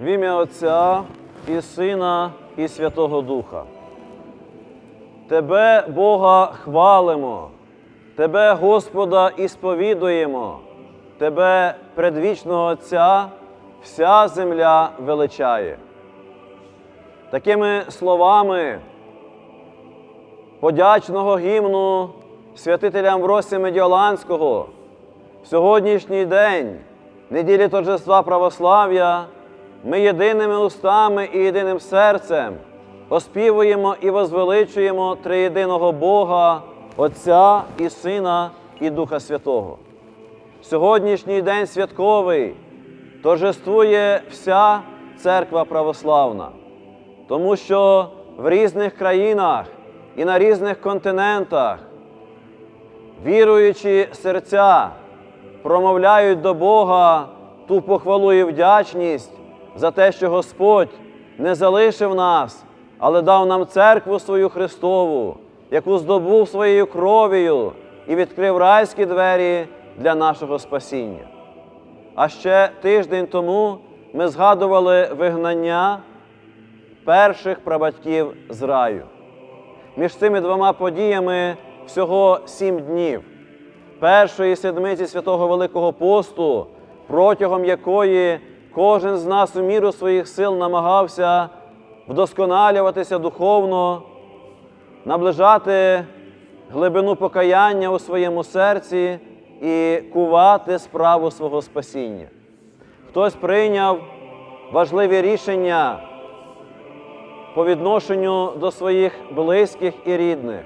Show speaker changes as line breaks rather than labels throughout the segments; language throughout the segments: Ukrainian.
В ім'я Отця і Сина, і Святого Духа. Тебе, Бога, хвалимо, Тебе, Господа, і сповідуємо, Тебе, предвічного Отця, вся земля величає. Такими словами подячного гімну святителя Амвросія Медіоланського в сьогоднішній день, неділі торжества православ'я, ми єдиними устами і єдиним серцем. Оспівуємо і возвеличуємо триєдиного Бога, Отця і Сина і Духа Святого. Сьогоднішній день святковий. Торжествує вся церква православна, тому що в різних країнах і на різних континентах віруючі серця промовляють до Бога ту похвалу і вдячність за те, що Господь не залишив нас, але дав нам церкву свою Христову, яку здобув своєю кров'ю і відкрив райські двері для нашого спасіння. А ще тиждень тому ми згадували вигнання перших прабатьків з раю. Між цими двома подіями всього сім днів. Першої седмиці святого Великого посту, протягом якої кожен з нас у міру своїх сил намагався вдосконалюватися духовно, наближати глибину покаяння у своєму серці і кувати справу свого спасіння. Хтось прийняв важливі рішення по відношенню до своїх близьких і рідних.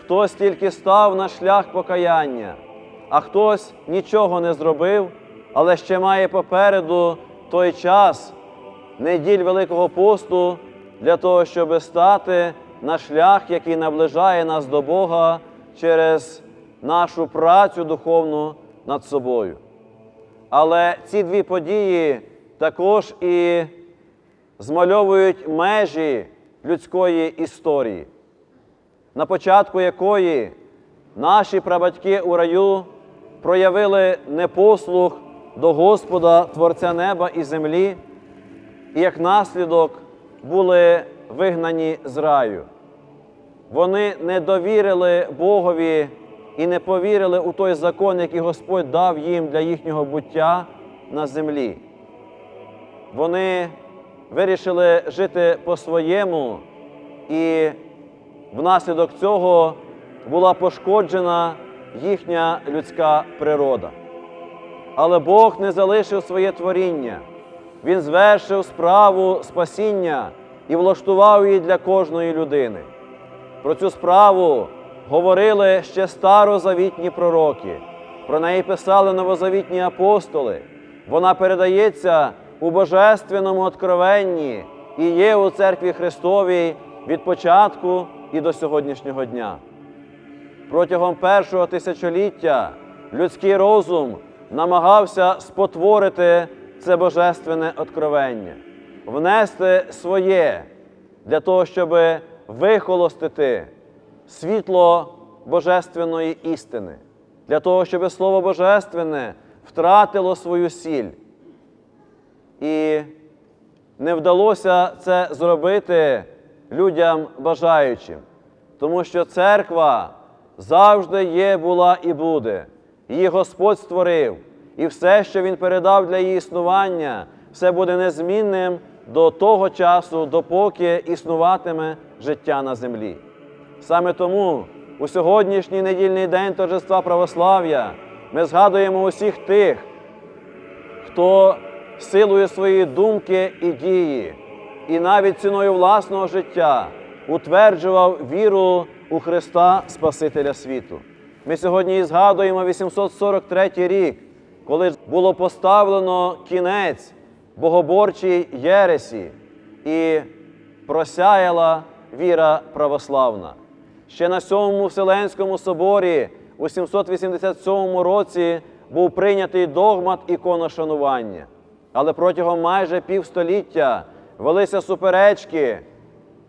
Хтось тільки став на шлях покаяння, а хтось нічого не зробив, але ще має попереду той час неділь Великого посту для того, щоб стати на шлях, який наближає нас до Бога через нашу працю духовну над собою. Але ці дві події також і змальовують межі людської історії, на початку якої наші прабатьки у раю проявили непослух до Господа, Творця неба і землі, і як наслідок були вигнані з раю. Вони не довірили Богові і не повірили у той закон, який Господь дав їм для їхнього буття на землі. Вони вирішили жити по-своєму, і внаслідок цього була пошкоджена їхня людська природа. Але Бог не залишив своє творіння. Він звершив справу спасіння і влаштував її для кожної людини. Про цю справу говорили ще старозавітні пророки, про неї писали новозавітні апостоли. Вона передається у божественному откровенні і є у церкві Христовій від початку і до сьогоднішнього дня. Протягом першого тисячоліття людський розум намагався спотворити це божественне откровення, внести своє для того, щоб вихолостити світло божественної істини, для того, щоб Слово Божественне втратило свою сіль. І не вдалося це зробити людям бажаючим, тому що церква завжди є, була і буде. Її Господь створив, і все, що Він передав для її існування, все буде незмінним до того часу, допоки існуватиме життя на землі. Саме тому у сьогоднішній недільний день торжества православ'я ми згадуємо усіх тих, хто силою своєї думки і дії, і навіть ціною власного життя утверджував віру у Христа Спасителя світу. Ми сьогодні і згадуємо 843 рік, коли було поставлено кінець богоборчій Єресі і просяяла віра православна. Ще на Сьомому Вселенському соборі у 787 році був прийнятий догмат іконошанування. Але протягом майже півстоліття велися суперечки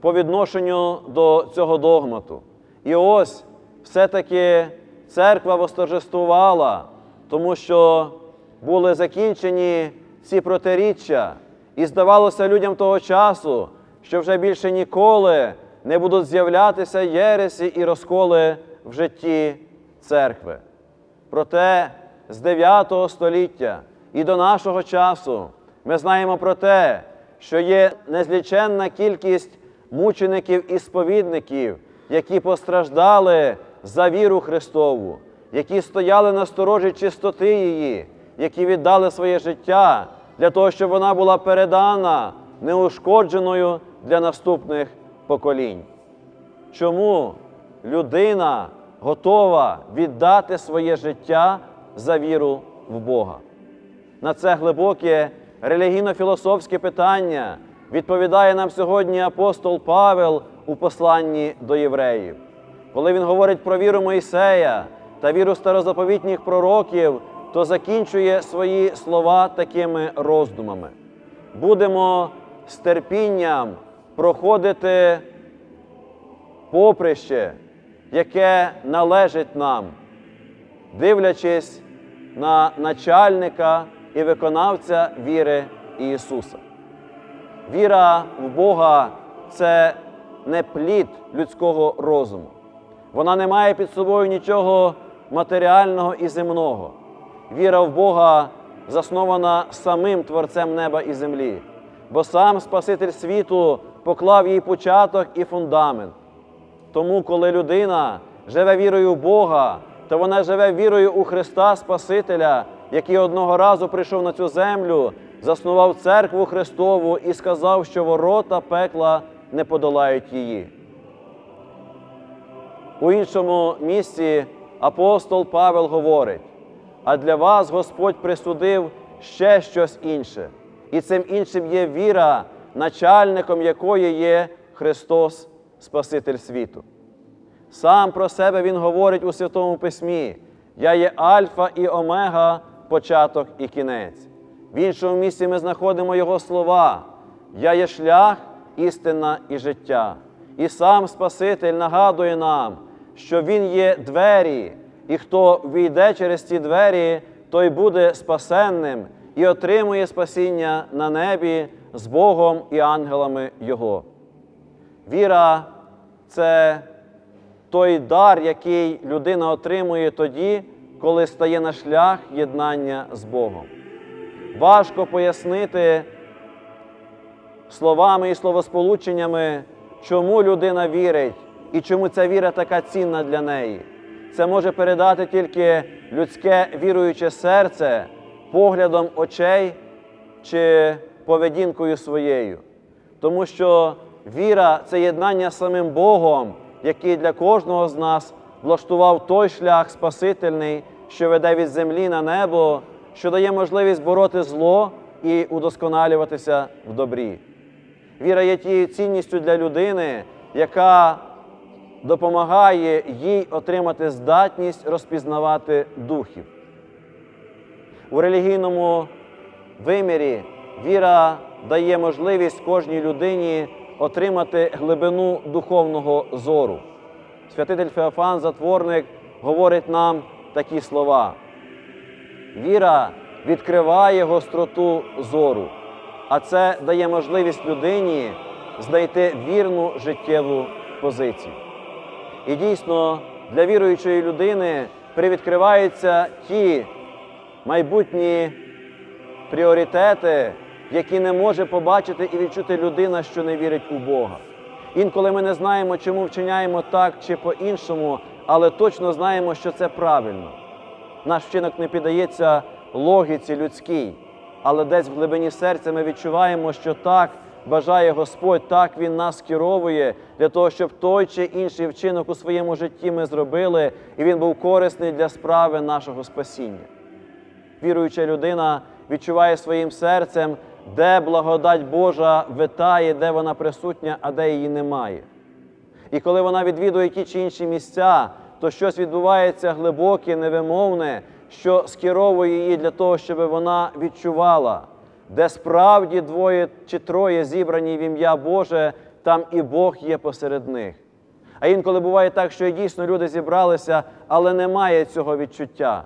по відношенню до цього догмату. І ось все-таки церква восторжествувала, тому що були закінчені ці протиріччя, І здавалося людям того часу, що вже більше ніколи не будуть з'являтися єресі і розколи в житті церкви. Проте з 9 століття і до нашого часу ми знаємо про те, що є незліченна кількість мучеників і сповідників, які постраждали за віру Христову, які стояли на сторожі чистоти її, які віддали своє життя для того, щоб вона була передана неушкодженою для наступних поколінь. Чому людина готова віддати своє життя за віру в Бога? На це глибоке релігійно-філософське питання відповідає нам сьогодні апостол Павел у посланні до євреїв. Коли він говорить про віру Моїсея та віру старозаповітніх пророків, то закінчує свої слова такими роздумами. Будемо з терпінням проходити поприще, яке належить нам, дивлячись на начальника і виконавця віри Ісуса. Віра в Бога це не плід людського розуму. Вона не має під собою нічого матеріального і земного. Віра в Бога заснована самим Творцем неба і землі, бо сам Спаситель світу поклав їй початок і фундамент. Тому, коли людина живе вірою в Бога, то вона живе вірою у Христа Спасителя, який одного разу прийшов на цю землю, заснував церкву Христову і сказав, що ворота пекла не подолають її. У іншому місці апостол Павел говорить: а для вас Господь присудив ще щось інше, і цим іншим є віра, начальником якої є Христос, Спаситель світу. Сам про себе Він говорить у Святому Письмі: Я є Альфа і Омега, початок і кінець. В іншому місці ми знаходимо Його слова: Я є шлях, істина і життя. І сам Спаситель нагадує нам, що Він є двері, і хто війде через ці двері, той буде спасенним і отримує спасіння на небі з Богом і ангелами Його. Віра це той дар, який людина отримує тоді, коли стає на шлях єднання з Богом. Важко пояснити словами і словосполученнями, чому людина вірить і чому ця віра така цінна для неї. Це може передати тільки людське віруюче серце поглядом очей чи поведінкою своєю. Тому що віра це єднання з самим Богом, який для кожного з нас влаштував той шлях Спасительний, що веде від землі на небо, що дає можливість бороти зло і удосконалюватися в добрі. Віра є тією цінністю для людини, яка допомагає їй отримати здатність розпізнавати духів. У релігійному вимірі віра дає можливість кожній людині отримати глибину духовного зору. Святитель Феофан, затворник, говорить нам такі слова. Віра відкриває гостроту зору, а це дає можливість людині знайти вірну життєву позицію. І дійсно для віруючої людини привідкриваються ті майбутні пріоритети, які не може побачити і відчути людина, що не вірить у Бога. Інколи ми не знаємо, чому вчиняємо так чи по-іншому, але точно знаємо, що це правильно. Наш вчинок не піддається логіці людській, але десь в глибині серця ми відчуваємо, що так бажає Господь, так Він нас керовує для того, щоб той чи інший вчинок у своєму житті ми зробили, і він був корисний для справи нашого спасіння. Віруюча людина відчуває своїм серцем, де благодать Божа витає, де вона присутня, а де її немає. І коли вона відвідує ті чи інші місця, то щось відбувається глибоке, невимовне, що скеровує її для того, щоб вона відчувала, де справді двоє чи троє зібрані в ім'я Боже, там і Бог є посеред них. А інколи буває так, що і дійсно люди зібралися, але немає цього відчуття.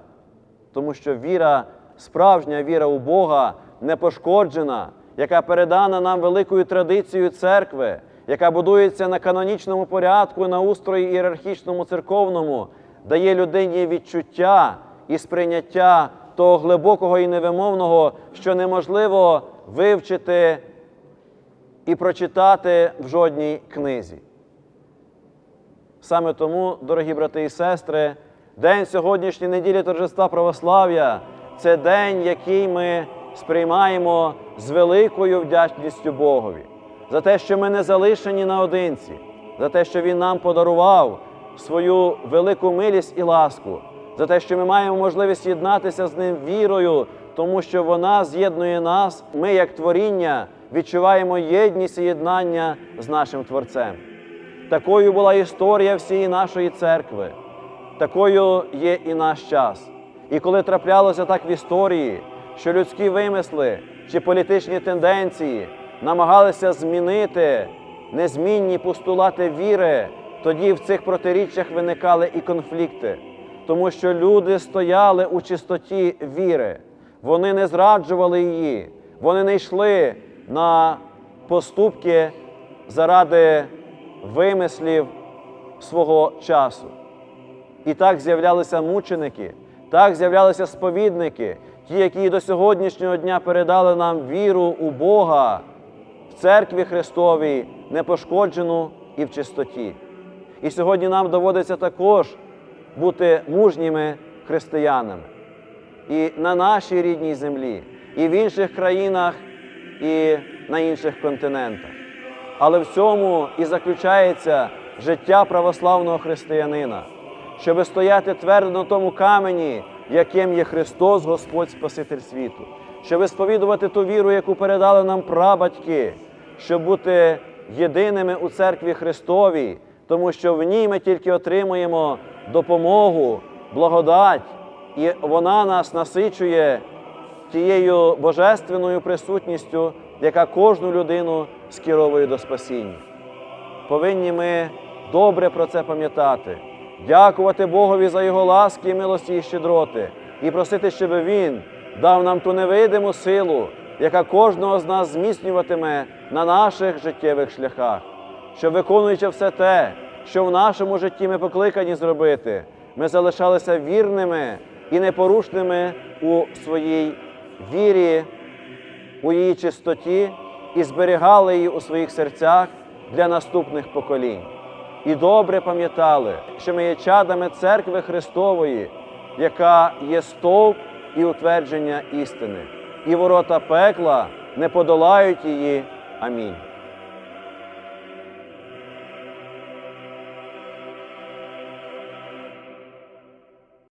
Тому що віра, справжня віра у Бога не пошкоджена яка передана нам великою традицією церкви, яка будується на канонічному порядку, на устрої ієрархічному церковному, дає людині відчуття і сприйняття того глибокого і невимовного, що неможливо вивчити і прочитати в жодній книзі. Саме тому, дорогі брати і сестри, день сьогоднішньої неділі торжества православ'я це день, який ми сприймаємо з великою вдячністю Богові, за те, що ми не залишені наодинці, за те, що Він нам подарував свою велику милість і ласку, за те, що ми маємо можливість єднатися з ним вірою, тому що вона з'єднує нас. Ми, як творіння, відчуваємо єдність і єднання з нашим Творцем. Такою була історія всієї нашої церкви, такою є і наш час. І коли траплялося так в історії, що людські вимисли чи політичні тенденції намагалися змінити незмінні постулати віри, тоді в цих протиріччях виникали і конфлікти, тому що люди стояли у чистоті віри, вони не зраджували її, вони не йшли на поступки заради вимислів свого часу. І так з'являлися мученики, так з'являлися сповідники, ті, які до сьогоднішнього дня передали нам віру у Бога в церкві Христовій, непошкоджену і в чистоті. І сьогодні нам доводиться також бути мужніми християнами і на нашій рідній землі, і в інших країнах, і на інших континентах. Але в цьому і заключається життя православного християнина, щоб стояти твердо на тому камені, яким є Христос, Господь Спаситель світу, щоб сповідувати ту віру, яку передали нам прабатьки, щоб бути єдиними у церкві Христовій, тому що в ній ми тільки отримуємо допомогу, благодать, і вона нас насичує тією божественною присутністю, яка кожну людину скеровує до спасіння. Повинні ми добре про це пам'ятати, дякувати Богові за Його ласки, милості і щедроти, і просити, щоб Він дав нам ту невидиму силу, яка кожного з нас зміцнюватиме на наших життєвих шляхах, щоб виконуючи все те, що в нашому житті ми покликані зробити, ми залишалися вірними і непорушними у своїй вірі, у її чистоті і зберігали її у своїх серцях для наступних поколінь. І добре пам'ятали, що ми є чадами церкви Христової, яка є стовп і утвердження істини, і ворота пекла не подолають її. Амінь.